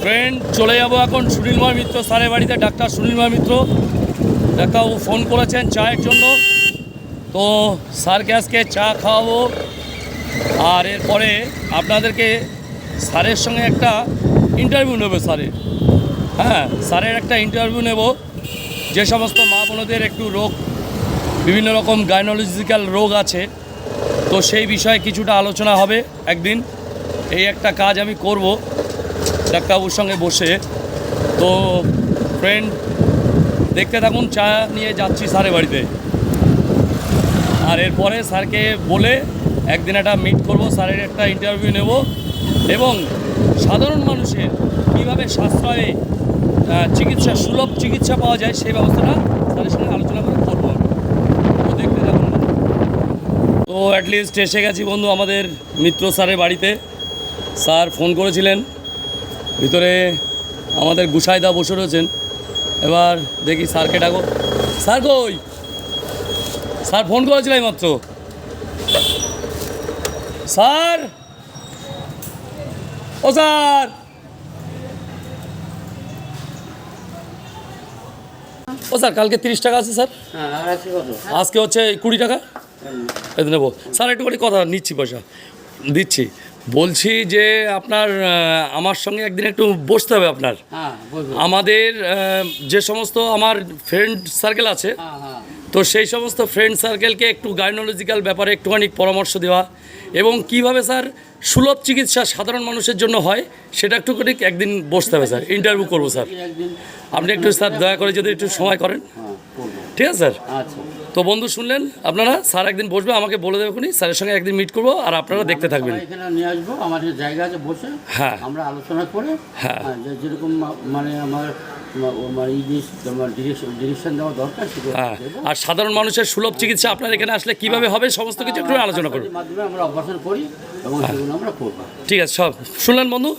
Friend চলে যাব এখন সুনীলময় মিত্র, স্যারের বাড়িতে, ডাক্তার সুনীলময় মিত্র। ডাক্তারবাবু ফোন করেছেন চায়ের জন্য। তো স্যারকে আজকে চা খাওয়াবো। আর এরপরে আপনাদেরকে স্যারের সঙ্গে একটা ইন্টারভিউ নেবে স্যারের। হ্যাঁ স্যারের একটা ইন্টারভিউ নেব। যে সমস্ত মা বোনদের একটু রোগ, বিভিন্ন রকম গাইনোলজিক্যাল রোগ আছে, তো সেই বিষয়ে কিছুটা আলোচনা হবে একদিন। এই একটা কাজ আমি করব। ডাক্তারবাবুর সঙ্গে বসে। তো ফ্রেন্ড দেখতে থাকুন, চা নিয়ে যাচ্ছি স্যারের বাড়িতে। আর এরপরে স্যারকে বলে একদিন একটা মিট করব, স্যারের একটা ইন্টারভিউ নেব এবং সাধারণ মানুষের কীভাবে সাশ্রয়ে চিকিৎসা, সুলভ চিকিৎসা পাওয়া যায় সেই ব্যবস্থাটা স্যারের সঙ্গে আলোচনা করে করব তো দেখতে থাকুন। তো অ্যাটলিস্ট এসে গেছি বন্ধু আমাদের মিত্র স্যারের বাড়িতে। স্যার ফোন করেছিলেন। ভিতরে আমাদের গুসাইদা বসে রয়েছেন। এবার দেখি স্যারকে ডাকো। স্যার কই? স্যার ফোন করেছিল মাত্র স্যার! ও স্যার! ও স্যার কালকে তিরিশ টাকা আছে স্যার। হ্যাঁ আজকে হচ্ছে কুড়ি টাকা? এতে নেব। স্যার একটুখানি কথা নিচ্ছি পয়সা। দিচ্ছি। বলছি যে আপনার আমার সঙ্গে একদিন একটু বসতে হবে আপনার। হ্যাঁ আমাদের যে সমস্ত আমার ফ্রেন্ড সার্কেল আছে হ্যাঁ হ্যাঁ। তো সেই সমস্ত ফ্রেন্ড সার্কেলকে একটু গাইনোলজিক্যাল ব্যাপারে একটুখানি পরামর্শ দেওয়া এবং কীভাবে স্যার সুলভ চিকিৎসা সাধারণ মানুষের জন্য হয় সেটা একটুখানি একদিন বসতে হবে স্যার ইন্টারভিউ করব স্যার। আপনি একটু স্যার দয়া করে যদি একটু সময় করেন। ঠিক আছে স্যার? আচ্ছা। তো বন্ধু শুনলেন? আপনারা স্যার একদিন বসবে আমাকে বলে দেবে খুনি স্যারের সঙ্গে একদিন মিট করব আর আপনারা দেখতে থাকবেন। এখানে নিয়ে আসব জায়গা আছে বসে। হ্যাঁ। আমরা আলোচনা করে হ্যাঁ। হ্যাঁ, যেরকম মানে আমার হ্যাঁ। আর সাধারণ মানুষের সুলভ চিকিৎসা আপনার এখানে আসলে কীভাবে হবে সমস্ত কিছু একটু আলোচনা করুন এবং আমরা করব। ঠিক আছে সব। শুনলেন বন্ধু?